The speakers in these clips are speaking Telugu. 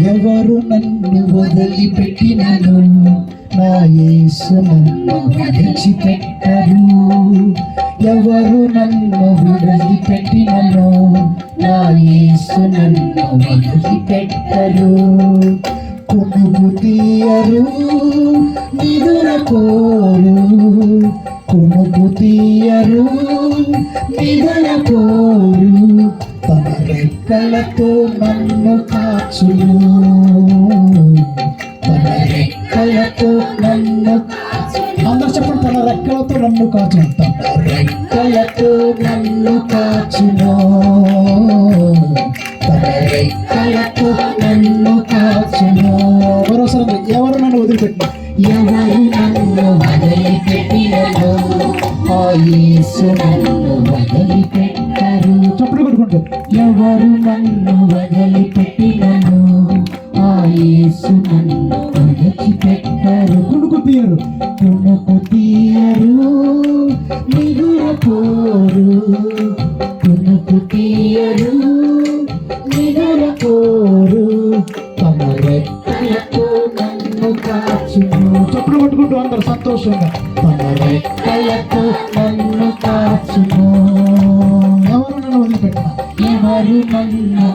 ఎవరు నన్ను వదిలిపెట్టినను? నా యేసు నన్ను విడిచిపెట్టరు. ఎవరు నన్ను విడిచిపెట్టినను? నా యేసు నన్ను వదిలిపెట్టరు కునుగు తీయరు నిదుర కోరు కునుగు తీయరు నిదుర కోరు తమ రెక్కలతో నన్ను కాచులు. తమ రెక్కలతో నన్ను అందరు చెప్పండి తన రెక్కలతో నన్ను కాచును తన రెక్కలతో నన్ను కాచును తన రెక్కలతో ఎవరు నన్ను వదిలిపెట్టిన ఎవరు నన్ను వదిలిపెట్టినను ఆ యేసు నన్ను వదిలిపెట్టరు చప్పుడు. కొట్టుకుంటూ ఎవరు నన్ను వదిలిపెట్టినను ఆ యేసు నన్ను వదిలిపెట్టరు కునుకు తీయరు కునుకు తీయరు నిగుర పోరు రెక్కలతో నన్ను కాచుకో. ఎవరు నన్ను వదిలిపెట్టిన ఎవరు నన్ను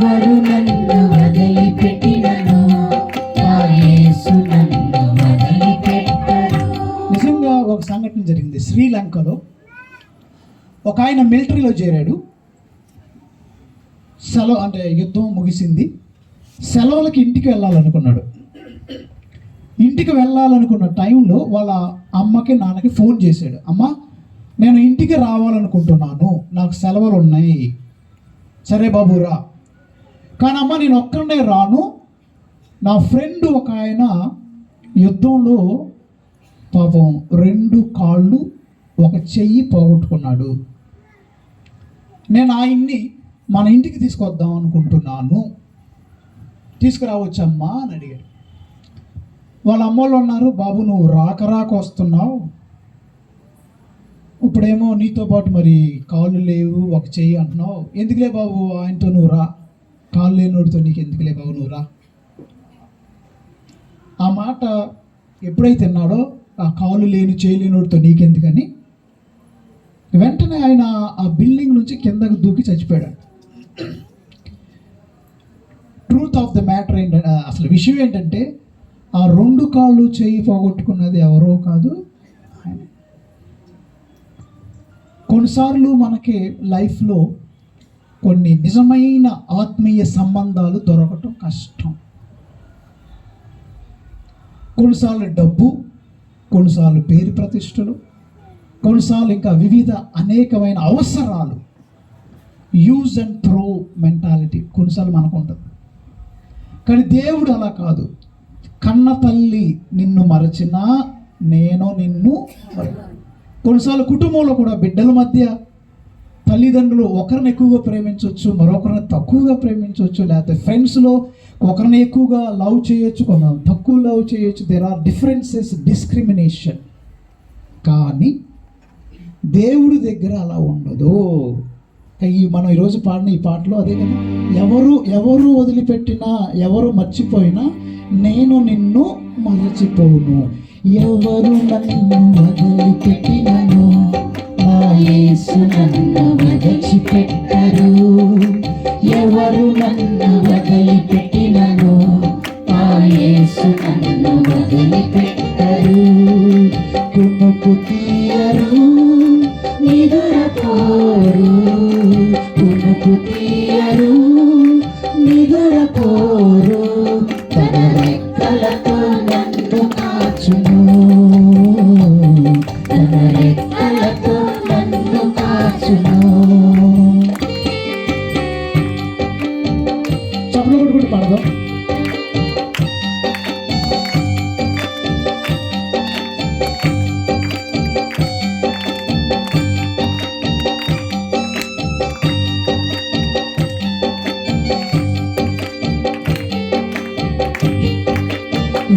ఎవరు నన్ను వదిలిపెట్టినను. నిజంగా ఒక సంఘటన జరిగింది శ్రీలంకలో. ఒక ఆయన మిలిటరీలో చేరాడు. సెలవు అంటే యుద్ధం ముగిసింది. సెలవులకి ఇంటికి వెళ్ళాలనుకున్నాడు. ఇంటికి వెళ్ళాలనుకున్న టైంలో వాళ్ళ అమ్మకి నాన్నకి ఫోన్ చేశాడు. అమ్మ నేను ఇంటికి రావాలనుకుంటున్నాను. నాకు సెలవులు ఉన్నాయి. సరే బాబు రా. కానమ్మా నేను ఒక్కడే రాను. నా ఫ్రెండ్ ఒక ఆయన యుద్ధంలో పాపం రెండు కాళ్ళు ఒక చెయ్యి పోగొట్టుకున్నాడు. నేను ఆయన్ని మన ఇంటికి తీసుకొద్దాం అనుకుంటున్నాను. తీసుకురావచ్చమ్మా అని అడిగాడు. వాళ్ళ అమ్మోళ్ళు ఉన్నారు బాబు నువ్వు రాక రాక వస్తున్నావు. ఇప్పుడేమో నీతో పాటు మరి కాళ్ళు లేవు ఒక చెయ్యి అంటున్నావు. ఎందుకులే బాబు ఆయనతో నువ్వు రా? కాళ్ళు లేనోడితో నీకు ఎందుకులే బాబు నువ్వు రా. ఆ మాట ఎప్పుడైతే అన్నాడో ఆ కాలు లేని చేయలేనోడితో నీకెందుకని? వెంటనే ఆయన ఆ బిల్డింగ్ నుంచి కిందకు దూకి చచ్చిపోయాడు. ట్రూత్ ఆఫ్ ద మ్యాటర్ ఏంటంటే అసలు విషయం ఏంటంటే ఆ రెండు కాళ్ళు చేయి పోగొట్టుకున్నది ఎవరో కాదు ఆయన. కొన్నిసార్లు మనకి లైఫ్లో కొన్ని నిజమైన ఆత్మీయ సంబంధాలు దొరకటం కష్టం. కొన్నిసార్లు డబ్బు కొన్నిసార్లు పేరు ప్రతిష్టలు కొన్నిసార్లు ఇంకా వివిధ అనేకమైన అవసరాలు. యూజ్ అండ్ త్రో మెంటాలిటీ కొన్నిసార్లు మనకు ఉంటుంది కానీ దేవుడు అలా కాదు. కన్న తల్లి నిన్ను మరచినా నేను నిన్ను కొన్నిసార్లు కుటుంబంలో కూడా బిడ్డల మధ్య తల్లిదండ్రులు ఒకరిని ఎక్కువగా ప్రేమించవచ్చు మరొకరిని తక్కువగా ప్రేమించవచ్చు లేకపోతే ఫ్రెండ్స్లో ఒకరిని ఎక్కువగా లవ్ చేయొచ్చు కొంత తక్కువ లవ్ చేయొచ్చు. దేర్ ఆర్ డిఫరెన్సెస్ డిస్క్రిమినేషన్ కానీ దేవుడి దగ్గర అలా ఉండదు. ఈ మనం ఈరోజు పాడిన ఈ పాటలో అదే కదా ఎవరు ఎవరు వదిలిపెట్టినా ఎవరు మర్చిపోయినా నేను నిన్ను మరచిపోను. ఎవరు నన్ను వదిలిపెట్టినను? నా యేసు నన్ను వదిలిపెట్టరు. ఎవరు నన్ను వదిలిపెట్టినను ఆ యేసు నన్ను వదిలిపెట్టరు. కునుకు తీయరు నిదురపోరు. కునుకు తీయరు నన్ను చప్పలు కొట్టుకుంటూ పాడదాం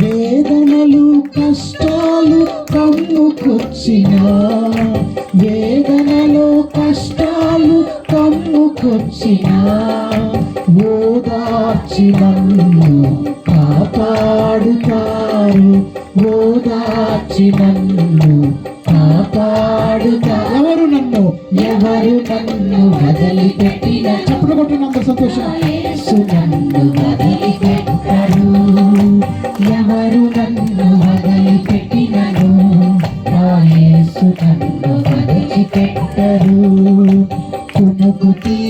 వేదనలు కష్టాలు కమ్ముకొచ్చిన వేదనలో కమ్ముకొచ్చిన ఓదార్చి నన్ను కాపాడుతారు ఓదార్చి నన్ను కాపాడుతారు ఎవరు నన్ను? ఎవరు నన్ను వదిలి పెట్టిన చప్పుడు కొట్టినంత సంతోషం. యేసు వదిలి పెట్టరు ఎవరు నన్ను వదిలి పెట్టినను యేసు నన్ను వదిలి పెట్టరు తీయరు